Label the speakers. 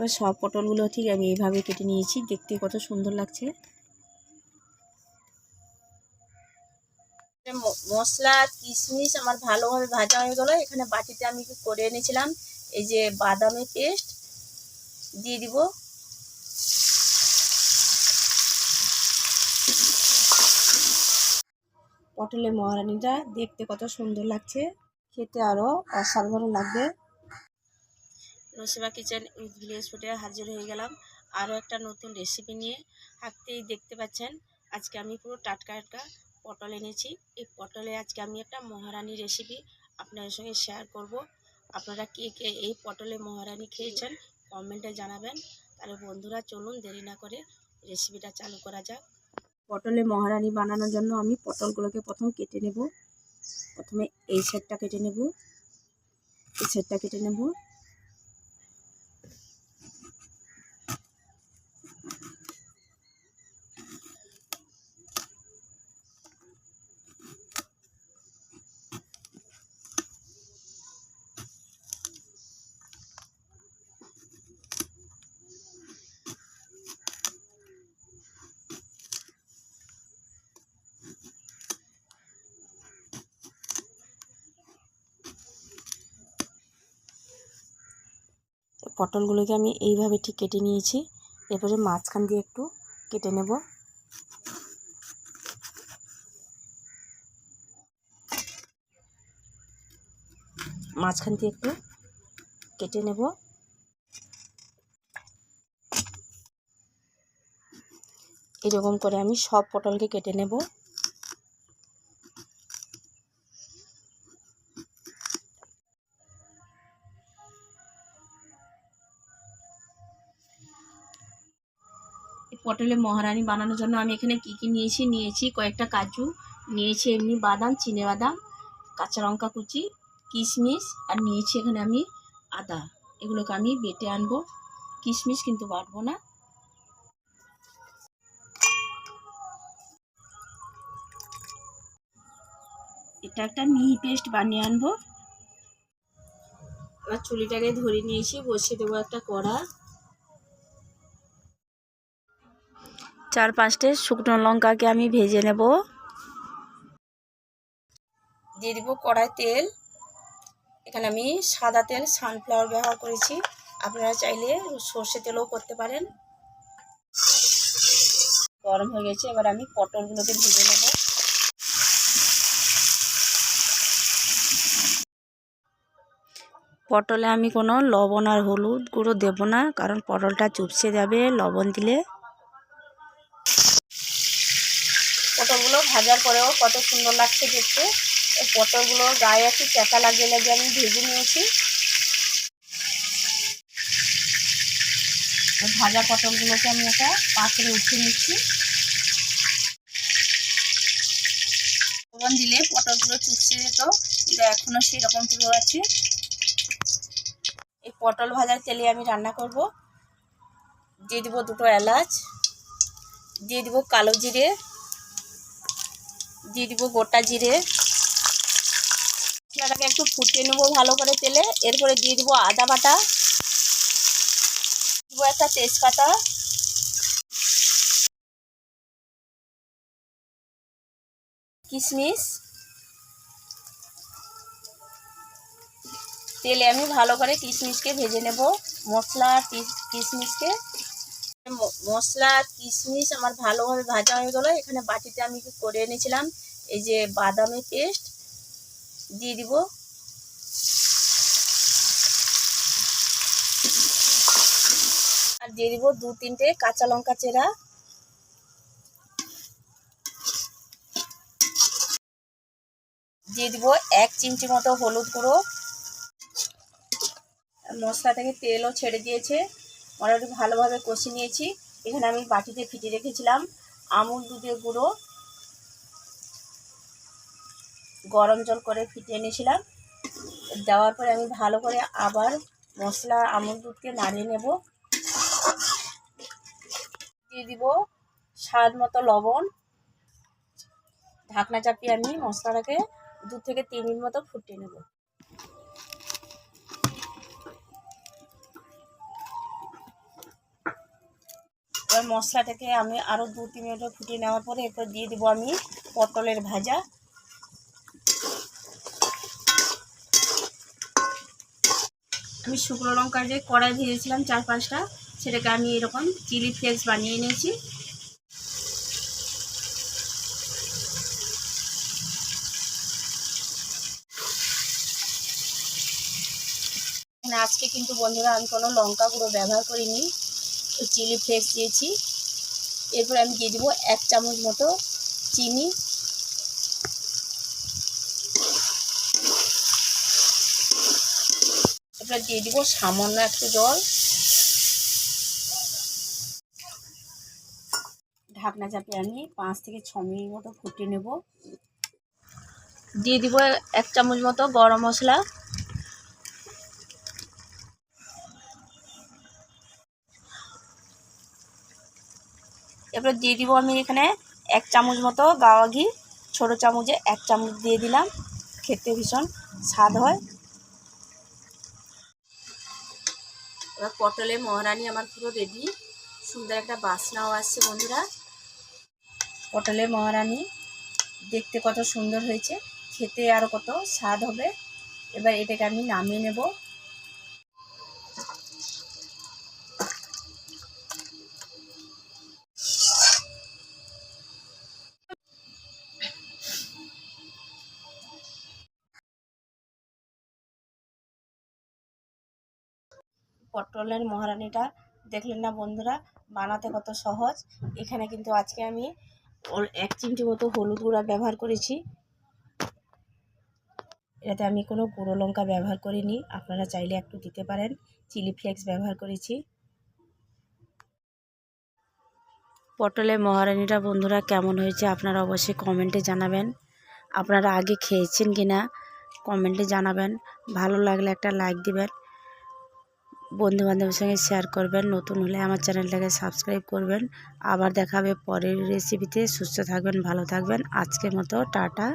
Speaker 1: এবার সব পটলগুলো ঠিক আমি এইভাবে কেটে নিয়েছি। দেখতে কত সুন্দর লাগছে। মশলা কিশমিশ আমার ভালোভাবে ভাজা হয়ে গেলো। এখানে বাটিতে আমি করে এনেছিলাম। এই যে বাদামের পেস্ট দিয়ে দিব। পটলের মহারানিটা দেখতে কত সুন্দর লাগছে। খেতে আরও অসাধারণ লাগবে। নসিমা কিচেন উইথ ভিলেজ ফুডে হাজির হয়ে গেলাম। আরও একটা নতুন রেসিপি নিয়ে হাঁটতেই দেখতে পাচ্ছেন, আজকে আমি পুরো টাটকা টাটকা পটল এনেছি। এই পটলে আজকে আমি একটা মহারানি রেসিপি আপনাদের সঙ্গে শেয়ার করব। আপনারা কে কে এই পটলে মহারানি খেয়েছেন কমেন্টে জানাবেন। তাহলে বন্ধুরা, চলুন দেরি না করে রেসিপিটা চালু করা যাক। পটলে মহারানি বানানোর জন্য আমি পটলগুলোকে প্রথম কেটে নেব। প্রথমে এই সেটটা কেটে নেব। এই সেটটা কেটে নেব। পটলগুলোকে আমি এইভাবে ঠিক কেটে নিয়েছি। এরপরে মাঝখান দিয়ে একটু কেটে নেব। মাঝখান দিয়ে একটু কেটে নেব। এরকম করে আমি সব পটলকে কেটে নেব। পটলের মহারানি বানানোর জন্য আমি এখানে কি কি নিয়েছি? নিয়েছি কয়েকটা কাজু, নিয়েছি এমনি বাদাম, চিনে বাদাম, কাঁচা লঙ্কা কুচি, কিশমিশ, আর নিয়েছি এখানে আমি আদা। এগুলোকে আমি বেটে আনব। কিশমিশ কিন্তু বাটবো না। এটা একটা মিহি পেস্ট বানিয়ে আনব। এবার চুলিটাকে ধরে নিয়েছি, বসিয়ে দেবো একটা কড়া। চার পাঁচটে শুকনো লঙ্কাকে আমি ভেজে নেব। দিয়ে দিব কড়াই তেল। এখানে আমি সাদা তেল সানফ্লাওয়ার ব্যবহার করেছি। আপনারা চাইলে সর্ষে তেলও করতে পারেন। গরম হয়ে গেছে এবার আমি পটলগুলোকে ভেজে নেব। পটলে আমি কোনো লবণ আর হলুদ গুঁড়ো দেবো না কারণ পটলটা চুপসে যাবে লবণ দিলে। পটলগুলো ভাজার পরেও কত সুন্দর লাগছে দেখতে। এই পটলগুলো গায়ে একটু চেকা লাগিয়ে লাগিয়ে আমি ভেজে নিয়েছি। ভাজা পটলগুলোকে আমি একটা পাত্রে উঠিয়ে নিচ্ছি। দিলে পটলগুলো চুপসে যেত, কিন্তু এখনও সেরকম পুরো আছে। এই পটল ভাজার তেলে আমি রান্না করব। দিয়ে দিব দুটো এলাচ, দিয়ে দিব কালো জিরে দিয়ে দিব গোটা জিরে। মশলাটাকে একটু ফুটিয়ে নেব ভালো করে তেলে। এরপরে দিয়ে দিব আদা বাটা। দিব একটা তেজপাতা। কিশমিশ। তেলে আমি ভালো করে কিশমিশকে ভেজে নেব। মশলা কিশমিশকে। মশলা কিশমিশ আমার ভালোভাবে ভাজা হয়ে গেলো। এখানে বাটিতে আমি করে এনেছিলাম। এই যে বাদামের পেস্ট দিয়ে দিব। আর দিয়ে দিব দু তিনটে কাঁচা লঙ্কা চেরা। দিয়ে দিব এক চিমটি মতো হলুদ গুঁড়ো। মশলা থেকে তেলও ছেড়ে দিয়েছে। মোটামুটি ভালোভাবে কষে নিয়েছি। এখানে আমি বাটিতে ফিটে রেখেছিলাম আমুল দুধের গুঁড়ো। গরম জল করে ফিটিয়ে নিয়েছিলাম দেওয়ার পরে আমি ভালো করে আবার মশলা, আমুল দুধকে নাড়িয়ে নেব। দিয়ে দিব স্বাদ মতো লবণ। ঢাকনা চাপিয়ে আমি মশলাটাকে দু থেকে তিন মিনিট মতো ফুটিয়ে নেব। এবার মশলাটাকে আমি আরও দু, তিন মিনিট ফুটিয়ে নেওয়ার পরে এরপর দিয়ে দেবো আমি পটলের ভাজা। আমি শুকনো লঙ্কার যে কড়াই ভেজেছিলাম চার পাঁচটা, সেটাকে আমি এরকম চিলি ফ্লেক্স বানিয়ে নিয়েছি। আজকে কিন্তু বন্ধুরা আমি কোনো লঙ্কা গুঁড়ো ব্যবহার করিনি। চিলি ফ্লেক্স দিয়েছি। এরপর আমি দিয়ে দেবো এক চামচ মতো চিনি। এরপর দিয়ে দিব সামান্য একটু জল। ঢাকনা চাপিয়ে আমি পাঁচ থেকে ছ মিনিট মতো ফুটিয়ে নেব। দিয়ে দিব এক চামচ মতো গরম মশলা। এরপর দিয়ে দিব আমি এখানে এক চামচ মতো গাওয়া ঘি, ছোটো চামচে এক চামচ দিয়ে দিলাম। খেতে ভীষণ স্বাদ হয়। এবার পটলে মহারানি আমার পুরো রেডি সুন্দর একটা বাসনাও আসছে বন্ধুরা। পটলের মহারানি দেখতে কত সুন্দর হয়েছে। খেতে আরও কত স্বাদ হবে। এবার এটাকে আমি নামিয়ে নেব। পটলের মহারানিটা দেখলেন না বন্ধুরা? বানাতে কত সহজ। এখানে কিন্তু আজকে আমি এক চিমটি মতো হলুদ গুঁড়া ব্যবহার করেছি। এটাতে আমি কোনো গুঁড়ো লঙ্কা ব্যবহার করিনি। আপনারা চাইলে একটু দিতে পারেন। চিলি ফ্লেক্স ব্যবহার করেছি। পটলের মহারানিটা বন্ধুরা কেমন হয়েছে আপনারা অবশ্যই কমেন্টে জানাবেন। আপনারা আগে খেয়েছেন কি না কমেন্টে জানাবেন। ভালো লাগলে একটা লাইক দিবেন। বন্ধু বান্ধবের সঙ্গে শেয়ার করবেন, নতুন হলে আমার চ্যানেলটাকে সাবস্ক্রাইব করবেন। আবার দেখাবে পরের রেসিপিতে সুস্থ থাকবেন, ভালো থাকবেন। আজকের মতো, টাটা।